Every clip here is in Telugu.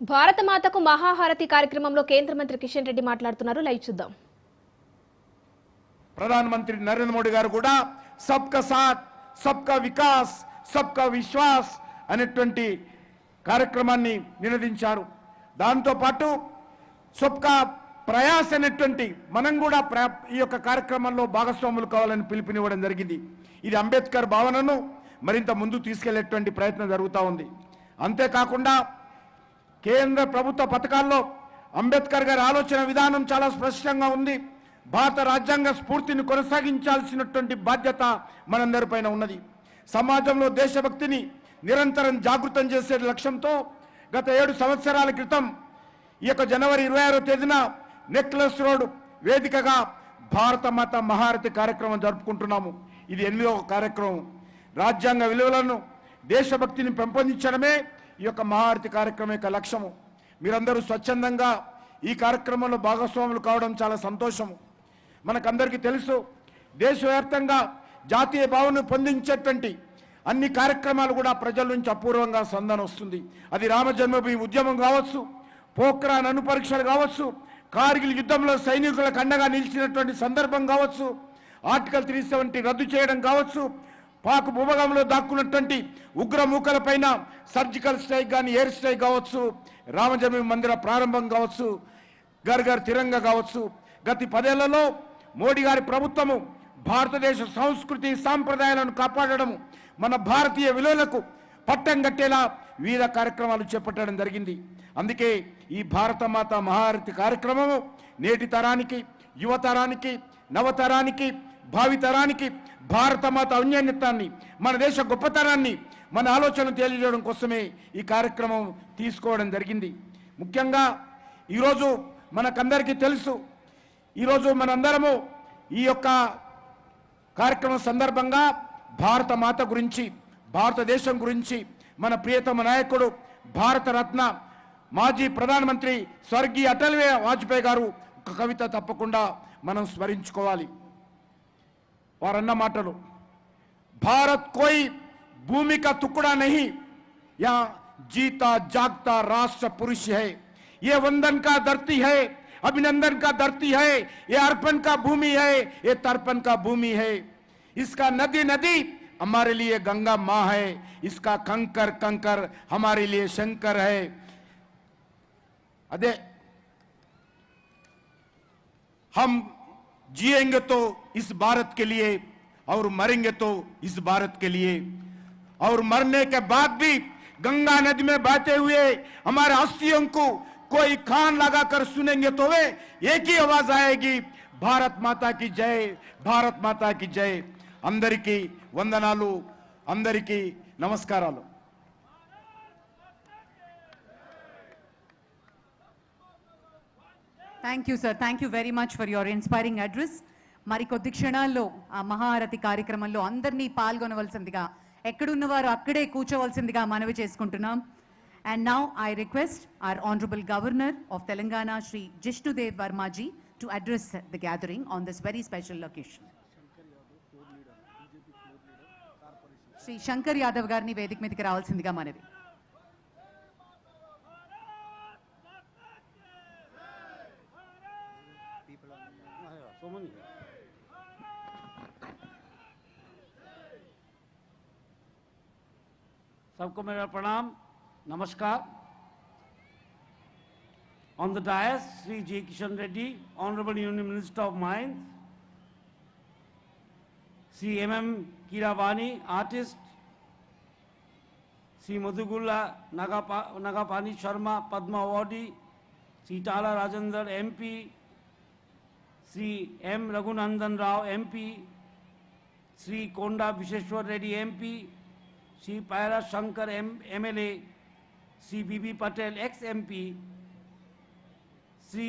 భారతమాతకు మహాహారతి కార్యక్రమంలో కేంద్ర మంత్రి కిషన్ రెడ్డి మాట్లాడుతున్నారు. లైవ్ చూద్దాం. ప్రధానమంత్రి నరేంద్ర మోడీ గారు కూడా సబ్కా సాత్ సబ్కా వికాస్ సబ్కా విశ్వాస్ అనేటువంటి కార్యక్రమాన్ని నినదించారు. దాంతో పాటు సబ్కా ప్రయాస్ అనేటువంటి మనం కూడా ఈ యొక్క కార్యక్రమంలో భాగస్వాములు కావాలని పిలుపునివ్వడం జరిగింది. ఇది అంబేద్కర్ భావనను మరింత ముందు తీసుకెళ్ళేటువంటి ప్రయత్నం జరుగుతూ ఉంది. అంతేకాకుండా కేంద్ర ప్రభుత్వ పథకాల్లో అంబేద్కర్ గారి ఆలోచన విధానం చాలా స్పష్టంగా ఉంది. భారత రాజ్యాంగ స్ఫూర్తిని కొనసాగించాల్సినటువంటి బాధ్యత మనందరిపైన ఉన్నది. సమాజంలో దేశభక్తిని నిరంతరం జాగృతం చేసే లక్ష్యంతో గత ఏడు సంవత్సరాల క్రితం ఈ యొక్క జనవరి ఇరవై ఆరో తేదీన నెక్లెస్ రోడ్ వేదికగా భారత మాత మహారతి కార్యక్రమం జరుపుకుంటున్నాము. ఇది ఎనిమిదవ కార్యక్రమం. రాజ్యాంగ విలువలను దేశభక్తిని పెంపొందించడమే ఈ యొక్క మహారతి కార్యక్రమం యొక్క లక్ష్యము. మీరందరూ స్వచ్ఛందంగా ఈ కార్యక్రమంలో భాగస్వాములు కావడం చాలా సంతోషము. మనకందరికీ తెలుసు దేశవ్యాప్తంగా జాతీయ భావన పొందించేటువంటి అన్ని కార్యక్రమాలు కూడా ప్రజల నుంచి అపూర్వంగా సందన వస్తుంది. అది రామజన్మభూమి ఉద్యమం కావచ్చు పోఖ్రాన్ అణు పరీక్షలు కావచ్చు కార్గిల్ యుద్ధంలో సైనికులకు అండగా నిలిచినటువంటి సందర్భం కావచ్చు ఆర్టికల్ త్రీ రద్దు చేయడం కావచ్చు పాక్ భూభాగంలో దాక్కున్నటువంటి ఉగ్ర మూకలపైన సర్జికల్ స్ట్రైక్ కానీ ఎయిర్ స్ట్రైక్ కావచ్చు రామజమి మందిర ప్రారంభం కావచ్చు గర్గర్ తిరంగ కావచ్చు. గత పదేళ్ళలో మోడీ గారి ప్రభుత్వము భారతదేశ సంస్కృతి సాంప్రదాయాలను కాపాడడం మన భారతీయ విలువలకు పట్టం కట్టేలా వివిధ కార్యక్రమాలు చేపట్టడం జరిగింది. అందుకే ఈ భారతమాత మహారతి కార్యక్రమము నేటి తరానికి యువతరానికి నవతరానికి భావితరానికి భారతమాత ఔన్నత్యాన్ని మన దేశ గొప్పతనాన్ని మన ఆలోచనలు తెలియజేయడం కోసమే ఈ కార్యక్రమం తీసుకోవడం జరిగింది. ముఖ్యంగా ఈరోజు మనకందరికీ తెలుసు ఈరోజు మనందరము ఈ యొక్క కార్యక్రమం సందర్భంగా భారత మాత గురించి భారతదేశం గురించి మన ప్రియతమ నాయకుడు భారతరత్న మాజీ ప్రధానమంత్రి స్వర్గీయ అటల్ వాజ్పేయి గారు ఒక కవిత తప్పకుండా మనం స్మరించుకోవాలి. వారన్న మాటలు भारत कोई भूमि का टुकड़ा नहीं यहाँ जीता जागता राष्ट्र पुरुष है ये वंदन का धरती है अभिनंदन का धरती है ये अर्पण का भूमि है ये तर्पण का भूमि है इसका नदी नदी हमारे लिए गंगा माँ है इसका कंकर कंकर हमारे लिए शंकर है अदे हम जिएंगे तो इस भारत के लिए और मरेंगे तो इस भारत के लिए और मरने के बाद भी गंगा नदी में बहते हुए हमारे अस्थियों को कोई खान लगाकर सुनेंगे तो वे एक ही आवाज आएगी भारत माता की जय भारत माता की जय అందరికీ వందనాలు అందరికీ నమస్కారాలు thank you sir thank you very much for your inspiring address మరి కొద్ది క్షణాల్లో ఆ మహారతి కార్యక్రమంలో అందరినీ పాల్గొనవలసిందిగా ఎక్కడున్నవారు అక్కడే కూర్చోవలసిందిగా మనవి చేసుకుంటున్నాం and now I request our honourable governor of Telangana Shri Jishnu Dev Varma ji to address the gathering on this very special location Shri Shankar Yadav గారిని వేదిక మీదకి రావాల్సిందిగా మనవి समझ सबको मेरा प्रणाम नमस्कार on the dais Shri G Kishan Reddy honourable union minister of mines Shri M M Keeravani artist Shri Madhugulla Nagapa Nagapani Sharma Padma awardee Shri Tala Rajendra M P Shri M Raghunandan Rao MP Shri Konda Vishweshwar Reddy MP Shri Paira Shankar M MLA Shri BB Patel ex MP Shri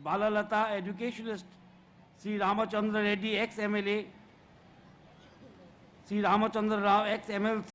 Balalatha educationist, Shri Ramachandra Reddy ex MLA Shri Ramachandra Rao ex ML